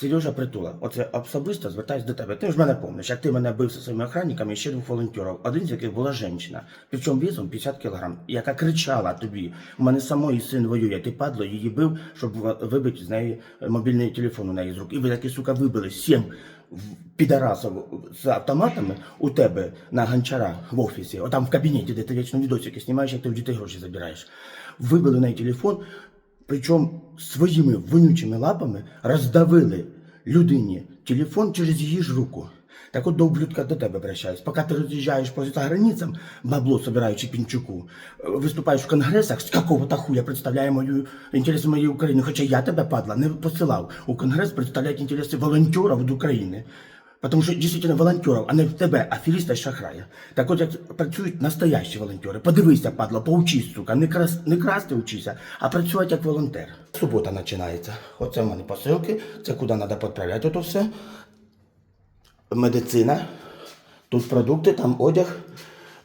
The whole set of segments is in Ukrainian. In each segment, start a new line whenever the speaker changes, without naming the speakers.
Сережа Притула, оце особисто звертаюсь до тебе. Ти ж мене помниш, як ти мене бив зі своїми охранниками і ще двох волонтерів, один з яких була жінка, причому весом 50 кілограм, яка кричала тобі, у мене самої син воює, ти падло її бив, щоб вибити з неї е, мобільний телефон у неї з рук. І ви таки, сука, вибили сім в- підарасів з автоматами у тебе на гончара в офісі, отам в кабінеті, де ти вічно відосики знімаєш, як ти в дітей гроші забираєш. Вибили в неї телефон, причому своїми вонючими лапами роздавили людині телефон через її ж руку. Так от до ублюдка до тебе обращаюсь. Поки ти роз'їжджаєш по границям, бабло собираючи пінчуку, виступаєш в конгресах, з какого-то хуя представляє мою інтереси моєї України. Хоча я тебе, падла, не посилав у конгрес представляти інтереси волонтерів від України. Потому що дійсно волонтерів, а не в тебе, аферіста і шахрая. Так от як працюють настоящі волонтери. Подивися, падла, поучись, сука, не, крас, не красти учися, а працювати як волонтер. Субота починається. Оце в мене посилки, це куди треба відправляти ото все. Медицина, тут продукти, там одяг,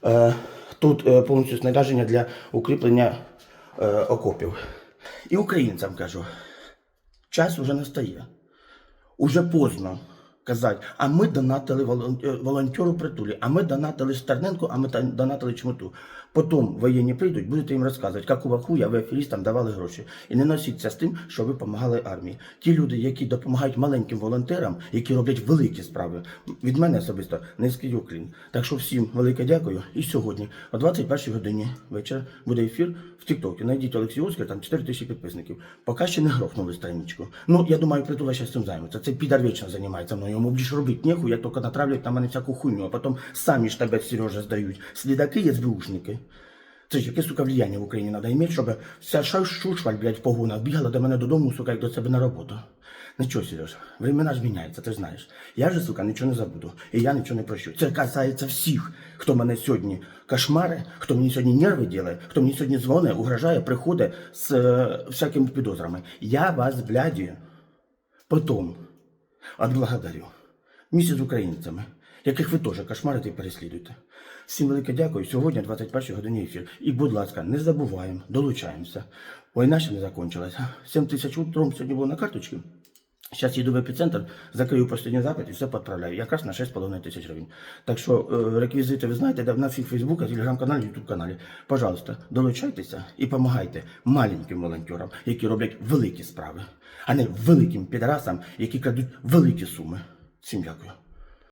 е, тут е, повністю снарядження для укріплення е, окопів. І українцям кажу, час уже настає. Уже поздно казати, а ми донатили е, волонтеру притулі, а ми донатили Стерненко, а ми донатили чмоту. Потім воєнні прийдуть, будете їм розказувати, какого хуя ви аферістам давали гроші. І не носіться з тим, що ви допомагали армії. Ті люди, які допомагають маленьким волонтерам, які роблять великі справи, від мене особисто низький уклін. Так що всім велике дякую. І сьогодні, о 21 годині вечора, буде ефір в Тіктокі. Найдіть Олексій Оскар, там 4 тисячі підписників. Поки ще не грохнули страничку. Ну, я думаю, притула ще з цим займеться. Це підар вічно займається мною. Йому більше робити нехуй, як тільки натравлять на мене всяку хуйню, а потім самі ж тебе Сережа здають. Слідаки є СБУшники. Ж яке, сука, влияння в Україні треба мати, щоб вся шушваль, блядь, в бігала до мене додому, сука, як до себе на роботу. Нічого, Сережа, времена ж міняються, ти знаєш. Я же, сука, нічого не забуду. І я нічого не прощу. Це касається всіх, хто мене сьогодні кошмари, хто мені сьогодні нерви ділає, хто мені сьогодні дзвонить, угрожає, приходить з е, всякими підозрами. Я вас, бляді, потом отблагодарю. Місяць українцями, яких ви теж кошмарите і переслідуєте. Всім велике дякую. Сьогодні 21 годині ефір. І, будь ласка, не забуваємо, долучаємося. Війна ще не закончилася. 7 тисяч утром сьогодні було на карточці. Зараз їду в епіцентр, закрию останній запит і все підправляю. Якраз на 6,5 тисяч гривень. Так що е, реквізити ви знаєте, де на всіх Фейсбуках, Телеграм-каналі, Ютуб каналі. Пожалуйста, долучайтеся і допомагайте маленьким волонтерам, які роблять великі справи, а не великим підрасам, які крадуть великі суми. Всім дякую.